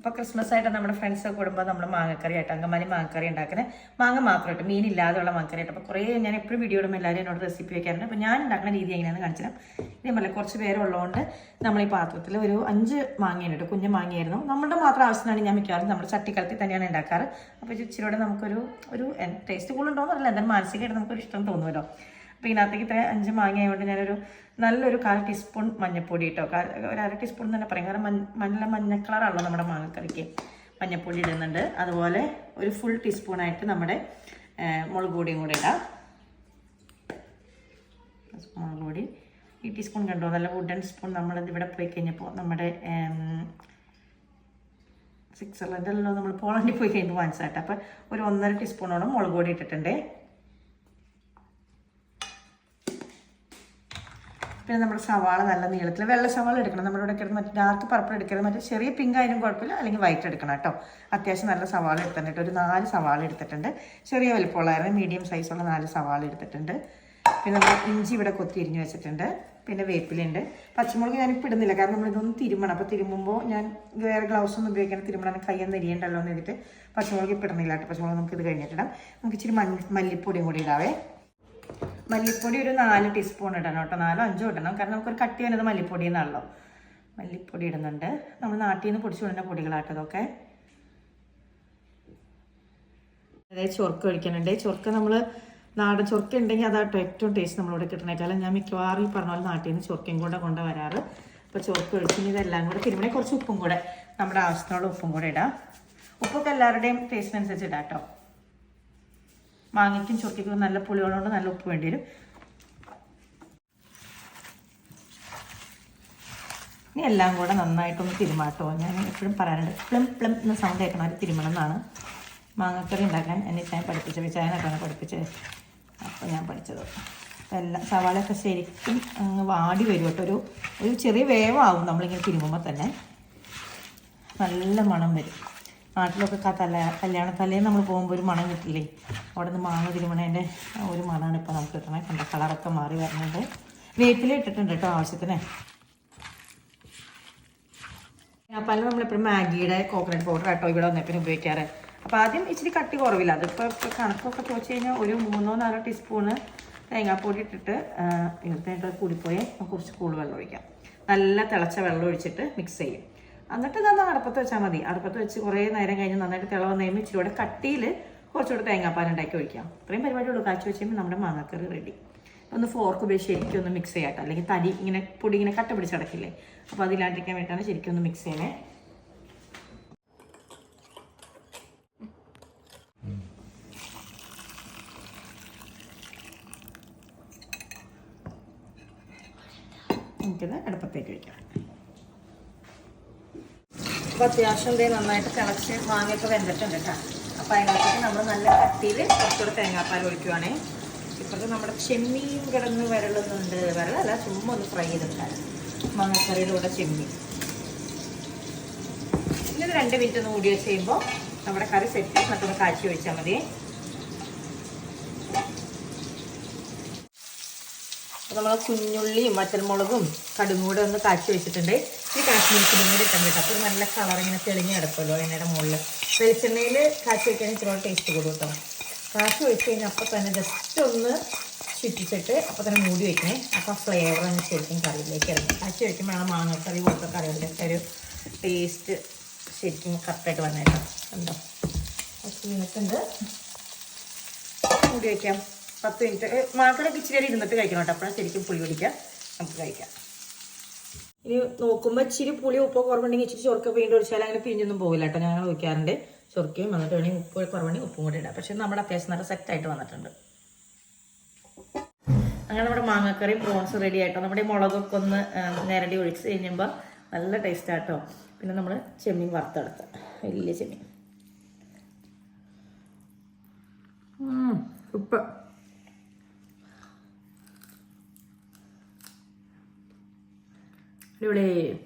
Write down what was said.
അപ്പോൾ ക്രിസ്മസ് ആയിട്ട് നമ്മുടെ ഫ്രണ്ട്സ് ഒക്കെ കൂടുമ്പോൾ നമ്മൾ മാങ്ങക്കറി ആയിട്ട് അങ്കമാലി മാങ്ങക്കറി ഉണ്ടാക്കുന്നത് മാങ്ങ മാത്രമായിട്ട് മീൻ ഇല്ലാതെയുള്ള മാങ്ങക്കറി ആയിട്ട്. അപ്പോൾ കുറേ ഞാൻ എപ്പോഴും വീഡിയോ ഇടുമ്പോൾ എല്ലാവരും എന്നോട് റെസിപ്പി വെക്കാറുണ്ട്. അപ്പോൾ ഞാൻ ഉണ്ടാക്കുന്ന രീതി എങ്ങനെയാണെന്ന് കാണിച്ചിരാം ഇതേപോലെ കുറച്ച് പേരുള്ളതുകൊണ്ട് നമ്മൾ ഈ പാത്രത്തിൽ ഒരു അഞ്ച് മാങ്ങയാണ് കേട്ടോ കുഞ്ഞു മാങ്ങയായിരുന്നു. നമ്മുടെ മാത്രം ആവശ്യത്തിനാണ് ഞാൻ മിക്കവാറും നമ്മുടെ ചട്ടിക്കലത്തിൽ തന്നെയാണ് ഉണ്ടാക്കാറ്. അപ്പോൾ ഇച്ചിരിയോടെ നമുക്കൊരു ഒരു ടേസ്റ്റ് കൂടുതലുണ്ടോയെന്ന് അറിയില്ല എന്തായാലും മാനസികമായിട്ട് നമുക്കൊരു ഇഷ്ടം തോന്നുമല്ലോ അപ്പോൾ ഇതിനകത്തേക്ക് ഇത്ര അഞ്ച് മാങ്ങ ആയതുകൊണ്ട് ഞാനൊരു നല്ലൊരു കാൽ ടീസ്പൂൺ മഞ്ഞപ്പൊടി ഇട്ടോ. കാൽ ഒരു അര ടീസ്പൂൺ തന്നെ പറയും. കാരണം മഞ്ഞ നല്ല മഞ്ഞ കളറാണല്ലോ നമ്മുടെ മാങ്ങക്കറിക്ക് മഞ്ഞപ്പൊടി ഇടുന്നുണ്ട് അതുപോലെ ഒരു ഫുൾ ടീസ്പൂണായിട്ട് നമ്മുടെ മുളക് പൊടിയും കൂടെ ഇടാം. മുളക് പൊടി. ഈ ടീസ്പൂൺ കണ്ടോ? നല്ല വുഡൻ സ്പൂൺ നമ്മളത് ഇവിടെ പോയി കഴിഞ്ഞപ്പോൾ നമ്മുടെ സ്വിറ്റ്സർലൻഡിലല്ലോ നമ്മൾ പോളണ്ടിൽ പോയി കഴിഞ്ഞപ്പോൾ വാങ്ങിച്ചാട്ടെ അപ്പോൾ ഒരു ഒന്നര ടീസ്പൂണോളം മുളക് പൊടി ഇട്ടിട്ടുണ്ട്. പിന്നെ നമ്മുടെ സവാള നല്ല നീളത്തിൽ വെള്ള സവാള എടുക്കണം. നമ്മുടെ ഇവിടെ കിടന്ന് മറ്റേ ഡാർക്ക് പർപ്പിൾ എടുക്കരുത്. മറ്റേ ചെറിയ പിങ്ക് ആയാലും കുഴപ്പമില്ല. അല്ലെങ്കിൽ വൈറ്റ് എടുക്കണം കേട്ടോ. അത്യാവശ്യം നല്ല സവാള എടുത്തിട്ടുണ്ട്. ഒരു നാല് സവാള എടുത്തിട്ടുണ്ട്. ചെറിയ വലിപ്പമുള്ളതായിരുന്നു. മീഡിയം സൈസുള്ള നാല് സവാള എടുത്തിട്ടുണ്ട്. പിന്നെ നമ്മൾ ഇഞ്ചി ഇവിടെ കൊത്തിരിഞ്ഞ് വെച്ചിട്ടുണ്ട്. പിന്നെ വേപ്പിലുണ്ട് പച്ചമുളക് ഞാനിപ്പോൾ ഇടുന്നില്ല. കാരണം നമ്മളിതൊന്നും തിരുമണം. അപ്പോൾ തിരുമുമ്പോൾ ഞാൻ വേറെ ഗ്ലൗസ് ഒന്നും ഉപയോഗിക്കണം തിരുമണം. കയ്യൊന്നും എരിയണ്ടല്ലോ എന്ന് എഴുതിയിട്ട് പച്ചമുളക് ഇപ്പം ഇടുന്നില്ല കേട്ടോ. പച്ചമുളക് നമുക്ക് ഇത് കഴിഞ്ഞിട്ടിടാം. നമുക്ക് ഇച്ചിരി മല്ലിപ്പൊടിയും കൂടി ഇടാവേ. മല്ലിപ്പൊടി ഒരു നാല് ടീസ്പൂൺ ഇടണം കേട്ടോ. നാലോ അഞ്ചോ ഇടണം. കാരണം നമുക്കൊരു കട്ടി വരുന്നത് മല്ലിപ്പൊടി എന്നാണല്ലോ. മല്ലിപ്പൊടി ഇടുന്നുണ്ട്. നമ്മൾ നാട്ടിൽ നിന്ന് പൊടിച്ചു കൊടുക്കുന്ന പൊടികളാട്ടോ അതായത് ചൊർക്ക് ഒഴിക്കുന്നുണ്ട് ചൊർക്ക് നമ്മൾ നാടൻ ചൊർക്ക ഉണ്ടെങ്കിൽ അതാട്ടോ ഏറ്റവും ടേസ്റ്റ് നമ്മളിവിടെ കിട്ടണേക്കാളും ഞാൻ മിക്കവാറും പറഞ്ഞ പോലെ നാട്ടിൽ നിന്ന് ചൊർക്കയും കൂടെ കൊണ്ട് വരാറ് അപ്പോൾ ചൊർക്ക് ഒഴിച്ച് ഇതെല്ലാം കൂടെ തിരുമണി കുറച്ച് ഉപ്പും കൂടെ. നമ്മുടെ ആവശ്യത്തിനുള്ള ഉപ്പും കൂടെ ഇടാം. ഉപ്പൊക്കെ എല്ലാവരുടെയും ടേസ്റ്റിനനുസരിച്ച് ഇടാം കേട്ടോ. മാങ്ങയ്ക്കും ചൊറുക്കും നല്ല പുളികളുണ്ട് നല്ല ഉപ്പ് വേണ്ടി വരും. ഇനി എല്ലാം കൂടെ നന്നായിട്ടൊന്ന് തിരുമാട്ടോ. ഞാൻ എപ്പോഴും പറയാറുണ്ട് പ്ലം പ്ലം എന്ന സൗണ്ട് കേൾക്കണം ഒരു തിരുമണം എന്നാണ് മാങ്ങക്കറി ഉണ്ടാക്കാൻ എന്നെ ചായ പഠിപ്പിച്ചത് ചായനൊക്കെയാണ് പഠിപ്പിച്ചത് അപ്പോൾ ഞാൻ പഠിച്ചത്. എല്ലാം സവാളയൊക്കെ ശരിക്കും അങ്ങ് വാടി വരും കേട്ടോ. ഒരു ഒരു ചെറിയ വേവാകും നമ്മളിങ്ങനെ തിരുമുമ്പോൾ തന്നെ. നല്ല മണം വരും. നാട്ടിലൊക്കെ തല കല്യാണ തലേന്ന് നമ്മൾ പോകുമ്പോൾ ഒരു മണം കിട്ടില്ലേ? അവിടെ നിന്ന് മാങ്ങ തിരുമണേന്റെ ഒരു മണമാണ് ഇപ്പോൾ നമുക്ക് കിട്ടണേ. കണ്ട കളറൊക്കെ മാറി വരുന്നുണ്ട് വേപ്പില ഇട്ടിട്ടുണ്ട് കേട്ടോ ആവശ്യത്തിന്. അപ്പം നമ്മളെപ്പോഴും മാഗിയുടെ കോക്കനട്ട് പൗഡർ കേട്ടോ ഇവിടെ വന്നപ്പിന് ഉപയോഗിക്കാറ്. അപ്പോൾ ആദ്യം ഇച്ചിരി കട്ടി കുറവില്ല. അതിപ്പോൾ ഇപ്പോൾ കണക്കൊക്കെ ചോദിച്ചു കഴിഞ്ഞാൽ ഒരു മൂന്നോ നാലോ ടീസ്പൂണ് തേങ്ങാപ്പൊടി ഇട്ടിട്ട് ഇന്നത്തെ കൂടിപ്പോയി കുറച്ച് കൂടുതൽ വെള്ളം ഒഴിക്കാം. നല്ല തിളച്ച വെള്ളം ഒഴിച്ചിട്ട് മിക്സ് ചെയ്യും. എന്നിട്ട് ഇതൊന്ന് അടുപ്പത്ത് വെച്ചാൽ മതി. അടുപ്പത്ത് വെച്ച് കുറേ നേരം കഴിഞ്ഞ് നന്നായിട്ട് തിളവ് വന്ന് കഴിയുമ്പോൾ ഇച്ചിരി കൂടെ കട്ടിയിൽ കുറച്ചുകൂടെ തേങ്ങാപ്പാൽ ഉണ്ടാക്കി ഒഴിക്കാം. ഇത്രയും പരിപാടിയുള്ളൂ. കാച്ചി വെച്ച് നമ്മുടെ മാങ്ങക്കറി റെഡി ഒന്ന് ഫോർക്ക് ഉപയോഗിച്ച് ശരിക്കും ഒന്ന് മിക്സ് ചെയ്യാട്ടോ അല്ലെങ്കിൽ തടി ഇങ്ങനെ പൊടി ഇങ്ങനെ കട്ട പിടിച്ചടക്കില്ലേ അപ്പോൾ അതിലാണ്ടിരിക്കാൻ വേണ്ടിയിട്ടാണ് ശരിക്കും ഒന്ന് മിക്സ് ചെയ്യണേ. നമുക്കിത് അടുപ്പത്തേക്ക് വയ്ക്കാം അപ്പോൾ അത്യാവശ്യം ദേ നന്നായിട്ട് തിളച്ച് മാങ്ങയൊക്കെ വെന്തിട്ടുണ്ട് കേട്ടോ. അപ്പോൾ അതിനകത്തേക്ക് നമ്മൾ നല്ല കട്ടിയിൽ കുറച്ചുകൂടെ തേങ്ങാപ്പാൽ ഒഴിക്കുവാണേ. ഇപ്പോഴത്തെ നമ്മുടെ ചെമ്മീൻ കിടന്ന് വിരളുന്നുണ്ട്. വിരളല്ല ചുമ്മാ ഒന്ന് ഫ്രൈ ചെയ്തെടുക്കാൻ മാങ്ങക്കറിയുടെ കൂടെ ചെമ്മീൻ. ഇനി രണ്ട് മിനിറ്റ് ഒന്ന് കൂടി വെച്ച് കഴിയുമ്പോൾ നമ്മുടെ കറി സെറ്റ് മറ്റൊന്ന് കാച്ചി ഒഴിച്ചാൽ മതി. നമ്മൾ കുഞ്ഞുള്ളിയും വറ്റൽമുളകും കടുകും കൂടെ ഒന്ന് കാച്ചി വെച്ചിട്ടുണ്ട്. ഈ കാശ്മീരി ചില്ലും കൂടി കേട്ടോ. അപ്പോൾ നല്ല കളർ ഇങ്ങനെ തെളിഞ്ഞ് കിടക്കുമല്ലോ എണ്ണയുടെ മുകളിൽ വെളിച്ചെണ്ണയിൽ കാച്ചി വയ്ക്കാൻ ഇച്ചിരി ടേസ്റ്റ് കൂടും കേട്ടോ. കാച്ചി വെച്ച് കഴിഞ്ഞാൽ അപ്പോൾ തന്നെ ജസ്റ്റ് ഒന്ന് ചുറ്റിച്ചിട്ട് അപ്പോൾ തന്നെ മൂടി വെക്കണേ. അപ്പോൾ ഫ്ലേവർ അങ്ങ് ശരിക്കും കറിയിലേക്ക് ഇറങ്ങി. കാച്ചി വയ്ക്കുമ്പോഴാണ് കറി പോലത്തെ കറികളിലൊക്കെ ഒരു ടേസ്റ്റ് ശരിക്കും കറക്റ്റായിട്ട് വന്നേക്കാം. കണ്ടോ? കുറച്ച് മിനിറ്റുണ്ട് മൂടി വയ്ക്കാം പത്ത് മിനിറ്റ്. മാക്കടൊക്കെ ഇച്ചിരി നേരം ഇരുന്നിട്ട് കഴിക്കണം കേട്ടോ. അപ്പോഴാണ് ശരിക്കും പുളി പിടിക്കാം നമുക്ക് കഴിക്കാം. ഇനി നോക്കുമ്പോൾ ഇച്ചിരി പുളി ഉപ്പ് കുറവുണ്ടെങ്കിൽ ഇച്ചിരി ചൊറുക്ക വീണ്ടും ഒഴിച്ചാൽ അങ്ങനെ പിഞ്ഞൊന്നും പോകില്ല കേട്ടോ. ഞാൻ ഒഴിക്കാറുണ്ട്. ചൊറുക്കയും വന്നിട്ട് വേണമെങ്കിൽ ഉപ്പ് കുറവുണ്ടെങ്കിൽ ഉപ്പും കൂടി ഇടാം. പക്ഷേ നമ്മുടെ അത്യാവശ്യം നല്ല സെറ്റായിട്ട് വന്നിട്ടുണ്ട്. അങ്ങനെ നമ്മുടെ മാങ്ങക്കറിയും പ്രോൺസ് റെഡി ആയിട്ടോ. നമ്മുടെ മുളകൊക്കെ ഒന്ന് നേരടി ഒഴിച്ച് കഴിഞ്ഞുമ്പോൾ നല്ല ടേസ്റ്റ് ആട്ടോ. പിന്നെ നമ്മൾ ചെമ്മീൻ വറുത്തെടുത്ത്. വലിയ ചെമ്മീൻ. ഉപ്പ്. 六嘞